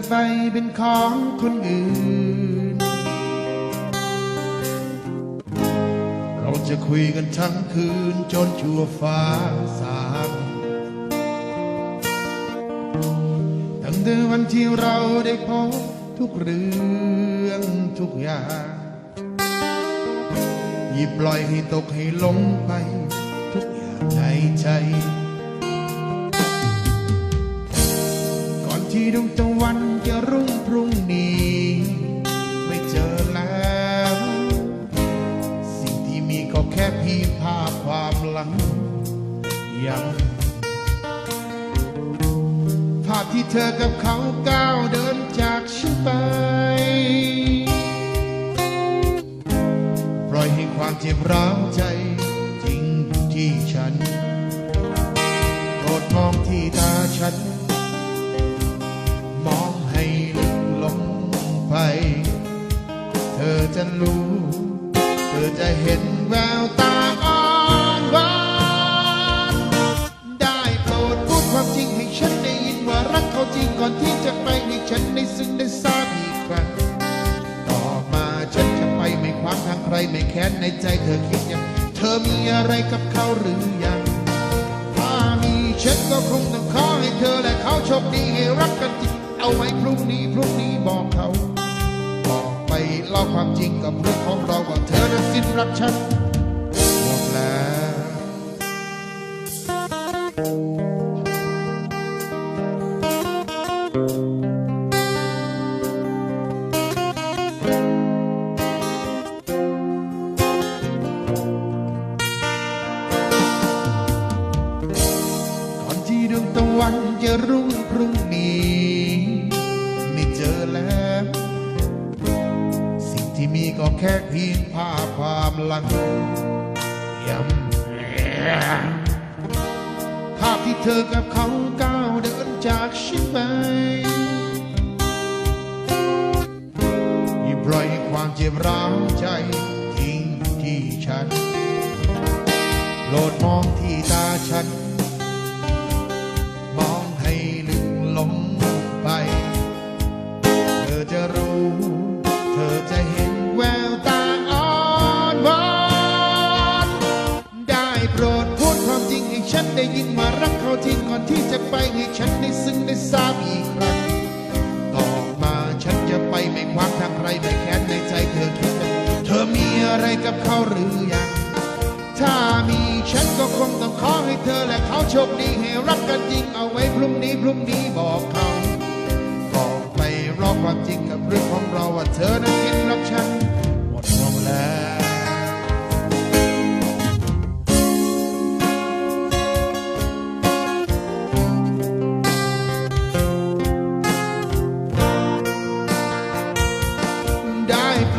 อจะไปเป็นของคนอื่น เราจะคุยกันทั้งคืนจนชั่วฟ้าสางตั้งแต่วันที่เราได้พบทุกเรื่องทุกอย่างหยิบปล่อยให้ตกให้หลงไป ทุกอย่างในใจ ดวงตะวันจะรุ่งพรุ่งนี้ ไม่เจอแล้ว สิ่งที่มีก็แค่เพียงภาพความหลังยังภาพที่เธอกับเขาก้าวเดินจากฉันไป ปล่อยให้ความเจ็บร้าวใจจริงอยู่ที่ฉันโปรดมองที่ตาฉัน จะรู้ เธอจะเห็น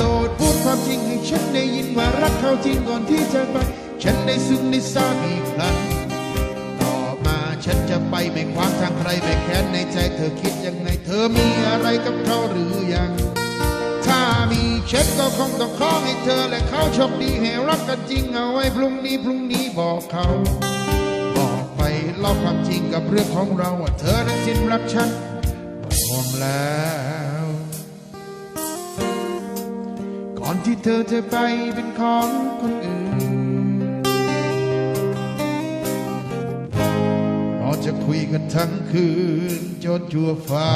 รดพูดความจริงให้ฉันได้ยินว่ารักเขาจริงก่อนที่จะไป ฉันได้ซึ้งได้ทราบอีกครั้ง ต่อมาฉันจะไปไม่ขวางทางใครไม่แค้นในใจเธอคิดยังไงเธอมีอะไรกับเขาหรือยัง ถ้ามีฉันก็คงต้องขอให้เธอและเขาโชคดีให้รักกันจริงเอาไว้พรุ่งนี้พรุ่งนี้บอกเขา บอกไปเล่าความจริงกับเรื่องของเราว่าเธอนั้นสิ้นรักฉันหมดห่วงแล้ว ที่เธอจะไปเป็นของคนอื่นเราจะคุยกันทั้งคืนจนชั่วฟ้า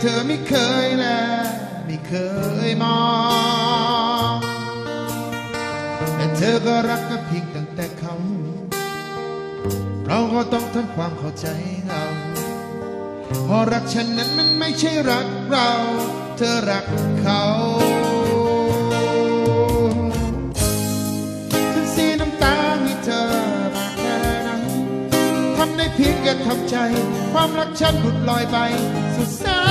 เธอไม่เคยแลไม่เคยมองแต่เธอก็รักก็เพียงตั้งแต่เขา เราก็ต้องทำความเข้าใจเราเพราะรักฉันนั้นมันไม่ใช่รักเรา เธอรักเขาฉันเสียน้ำตาให้เธอมากแค่ไหนทำได้เพียงแค่ทำใจ ความรักฉันหลุดลอยไปสุดสา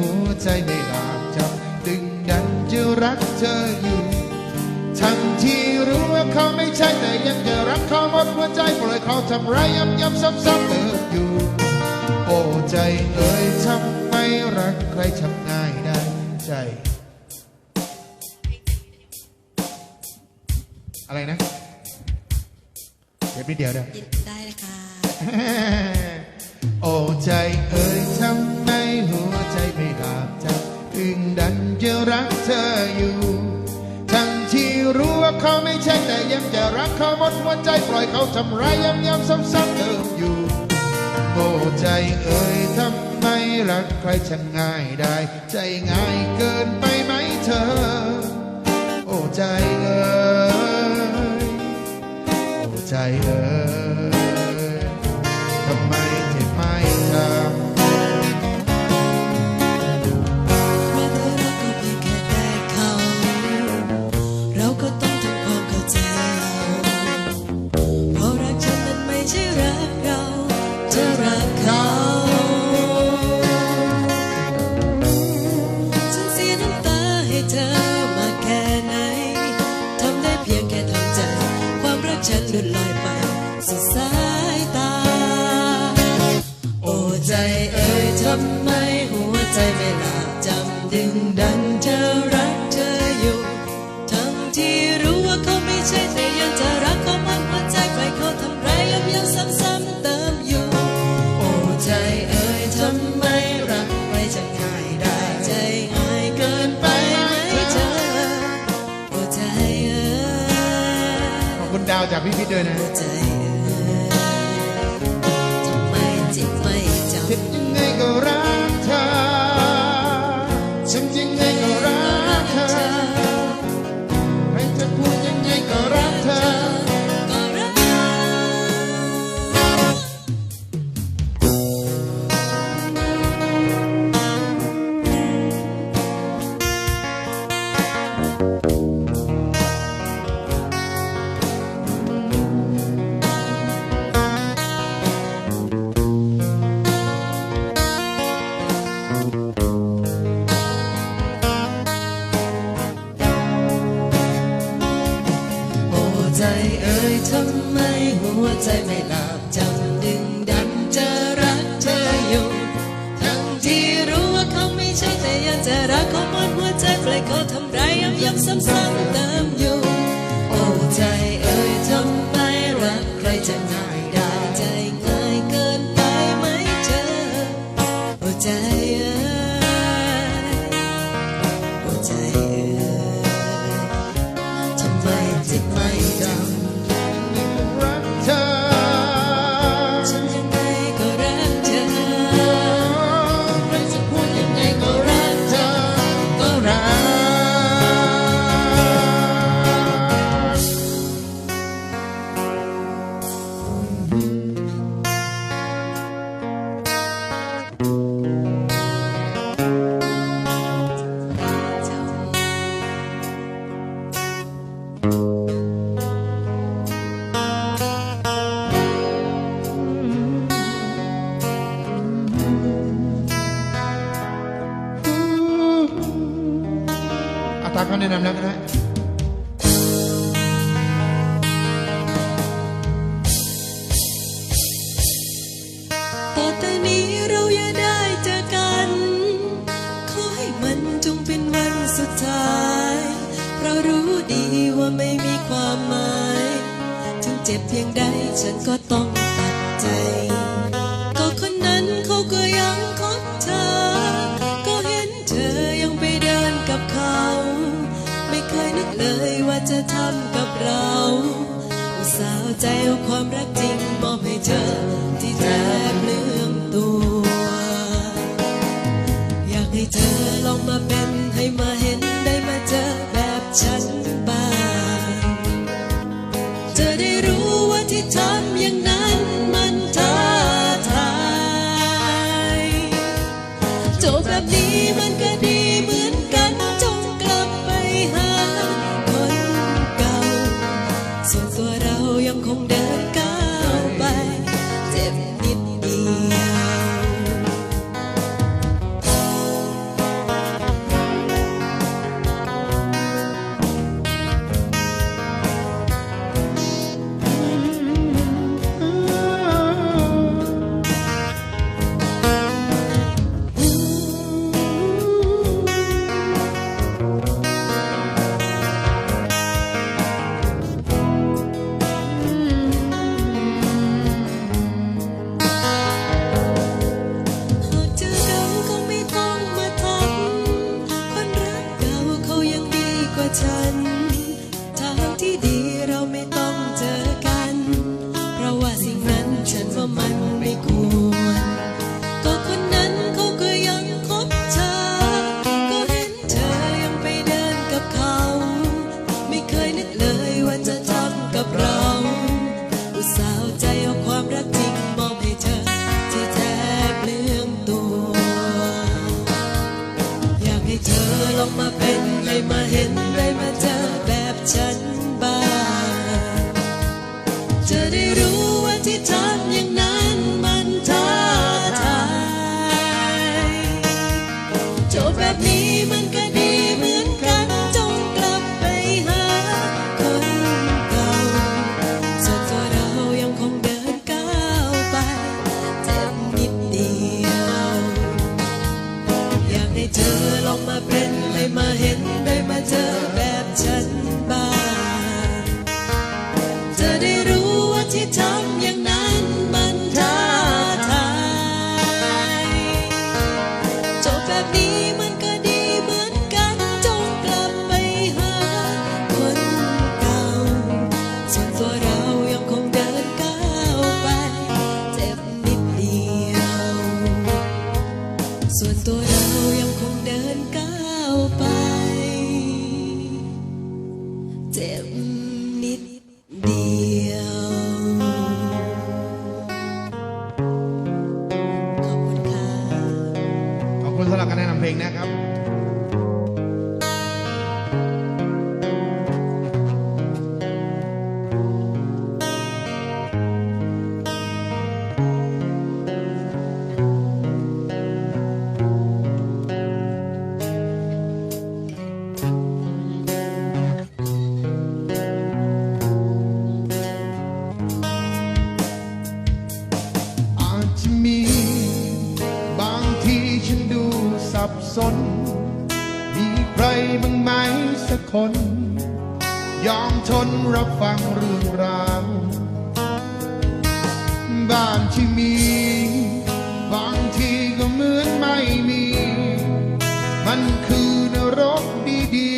หัวใจไม่หลาบจำดึงดันจะรักเธออยู่ทั้งที่รู้ว่าเขาไม่ใช่แต่ยังจะรักเขาหมดหัวใจปล่อยเขาทำร้ายย้ำย้ำซ้ำซ้ำเติมอยู่โอ้ใจเอ่ยทำไมรักใครทำง่ายได้ใจอะไรนะ เดี๋ยวนิดเดียวเด้อได้เลยค่ะ โอ้ใจเอ่ยทำไมหัวใจ ไม่หลาบจถึงดันจะรักเธออยู่ ทั้งที่รู้ว่าเขาไม่ใช่แต่ยังจะรักเขาหมดหัวใจปล่อยเขาทำร้ายย้ำย้ำซ้ำซ้ำเติมอยู่โอ้ใจเอ่ยทำไมรักใครช่างง่ายได้ ใจง่ายเกินไปไหมเธอ โอ้ใจเอ่ยโอ้ใจเอ่ยทำไม รักฉันหลุดลอย พี่พิษด้วยนะ อาตาเขาแนะนำแล้วก็ได้ต่อแต่นี้เราอย่าได้เจอกัน ขอให้มันจงเป็นวันสุดท้ายเรารู้ดีว่าไม่มีความหมาย ถึงเจ็บเพียงใดฉันก็ต้อง ใจเอาความรักจริง สน มีใครบ้างไหมสักคน ยอมทนรับฟังเรื่องราวบ้านที่มี บางทีก็เหมือนไม่มี มันคือนรกดี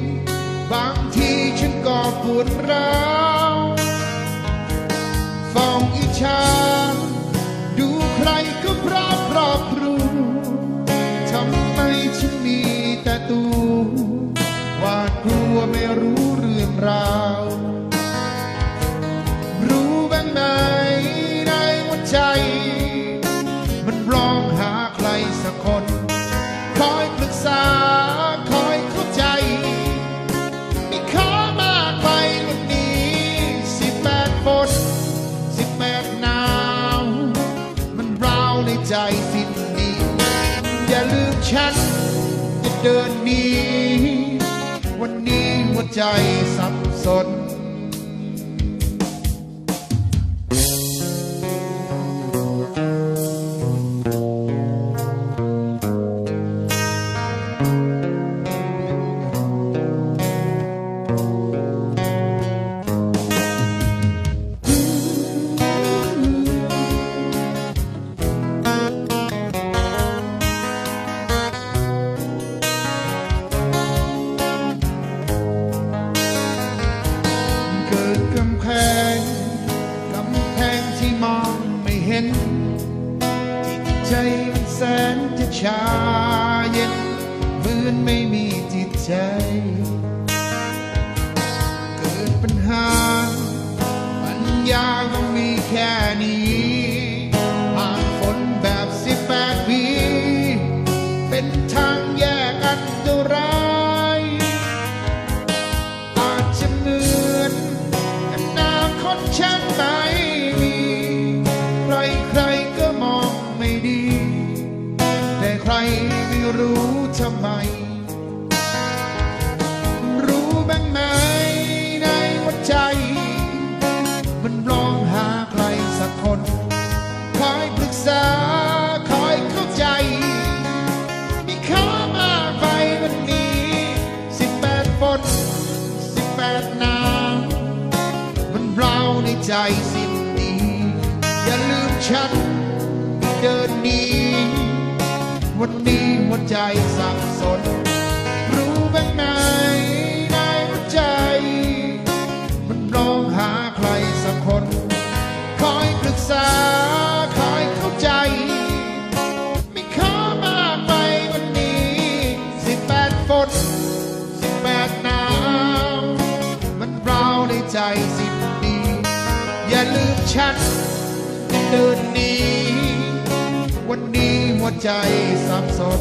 ๆ บางทีฉันก็ปวดร้าวฟองอิจฉา ฉันมีแต่ตัวหวาดกลัวไม่รู้เรื่องราว รู้บ้างไหมในหัวใจ มันร้องหาใครสักคน คอยปรึกษา คอยเข้าใจ ไม่ขอมากไปกว่านี้สิบแปดฝนสิบแปดหนาว มันร้าวในใจสิ้นดีอย่าลืมฉัน เดินนีวันนี้หัวใจสับสน จิ สิ้นดี อย่าลืมฉันเดินนี้ วันนี้หัวใจสับสน อย่าลืมฉันเดินนี้ วันนี้หัวใจสับสน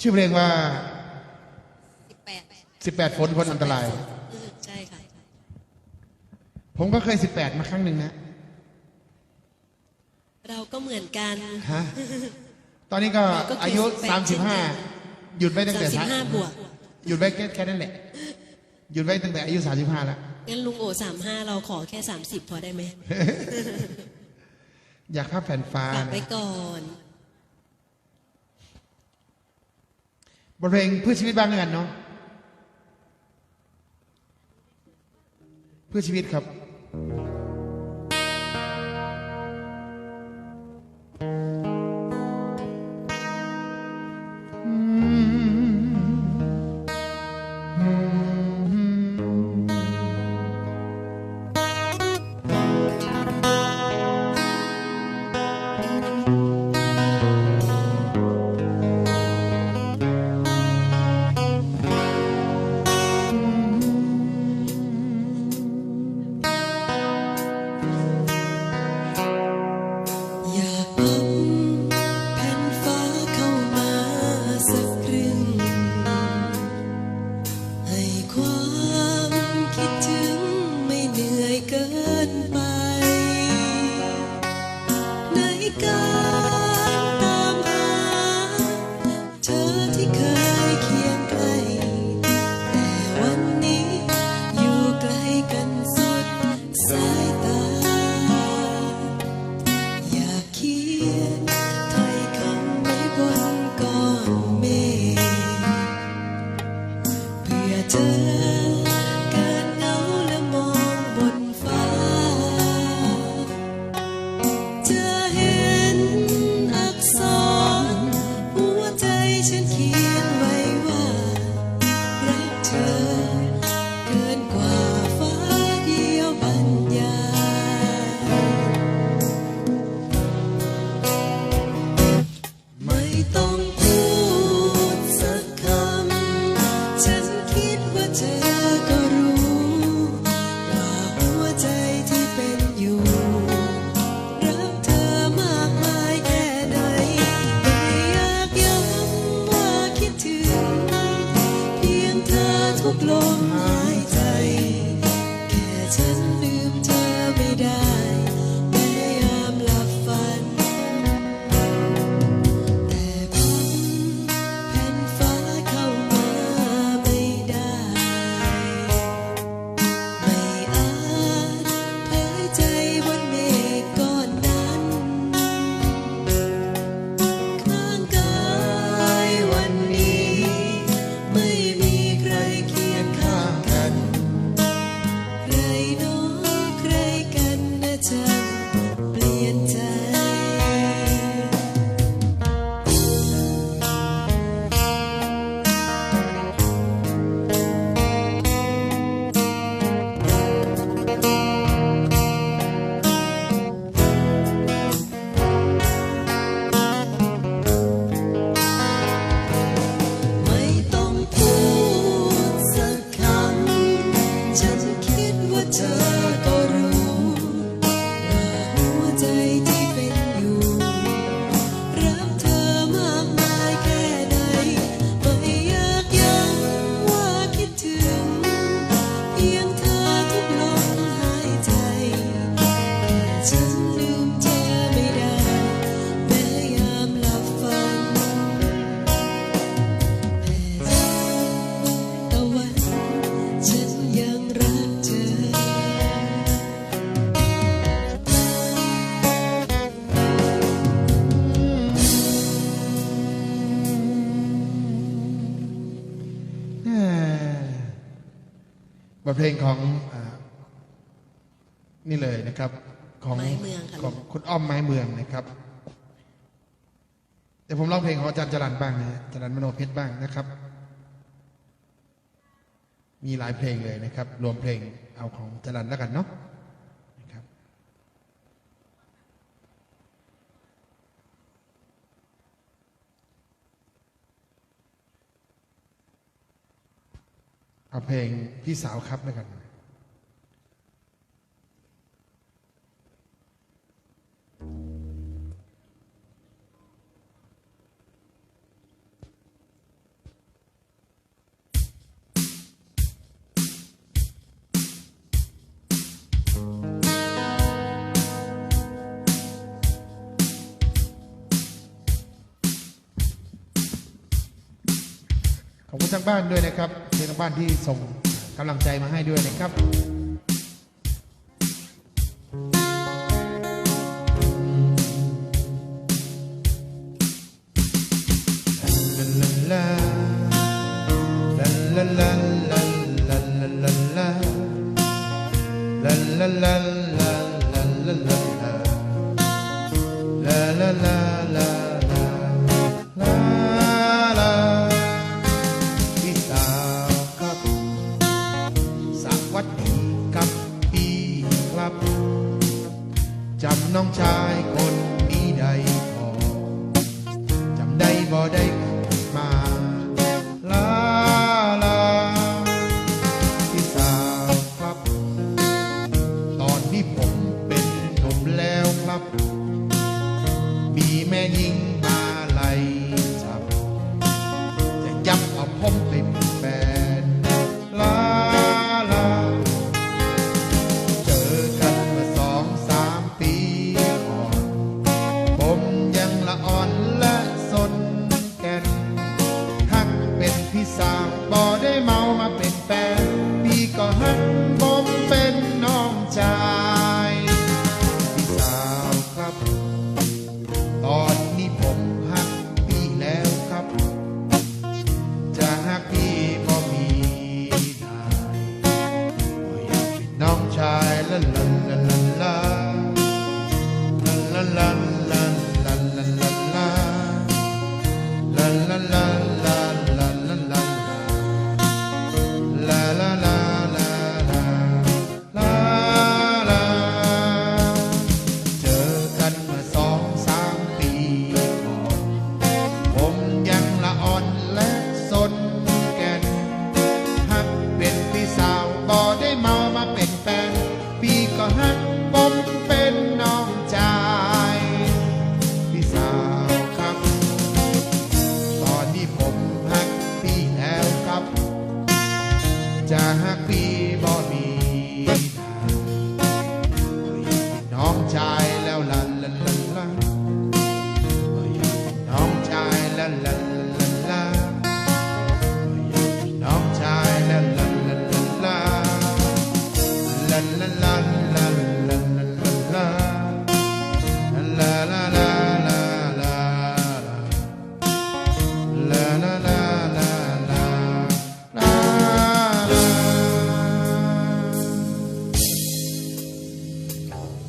ชื่อเพลงว่า18 18 ฝนคนอันตราย ใช่ค่ะ ผมก็เคย 18 มาครั้งหนึ่งนะ เราก็เหมือนกัน ฮะ ตอนนี้ก็เราก็เคยอายุ 18 35 หยุดไว้ตั้งแต่35บวก หยุดไว้แค่แค่นั้นแหละ หยุดไว้ตั้งแต่อายุ 35 แล้ว งั้นลุงโอ35เราขอแค่30พอได้ไหมอยากภาพแผ่นฟ้าฝากนะ ไว้ก่อน บทเพลงเพื่อชีวิตบ้างกันเนาะเพื่อชีวิตครับ เพลงของอนี่เลยนะครับ ของของคุณอ้อมไม้เมืองนะครับเดี๋ยวผมร้องเพลงของอาจารย์จรันบ้างนะจรันมโนเพชรบ้างนะครับ มีหลายเพลงเลยนะครับ รวมเพลงเอาของจรันแล้วกันเนาะ เอาเพลงพี่สาวครับแล้วกัน thank you คุณทางบ้านด้วยนะครับในทางบ้านที่ส่งกำลังใจมาให้ด้วยนะครับ น้องชายคน heart.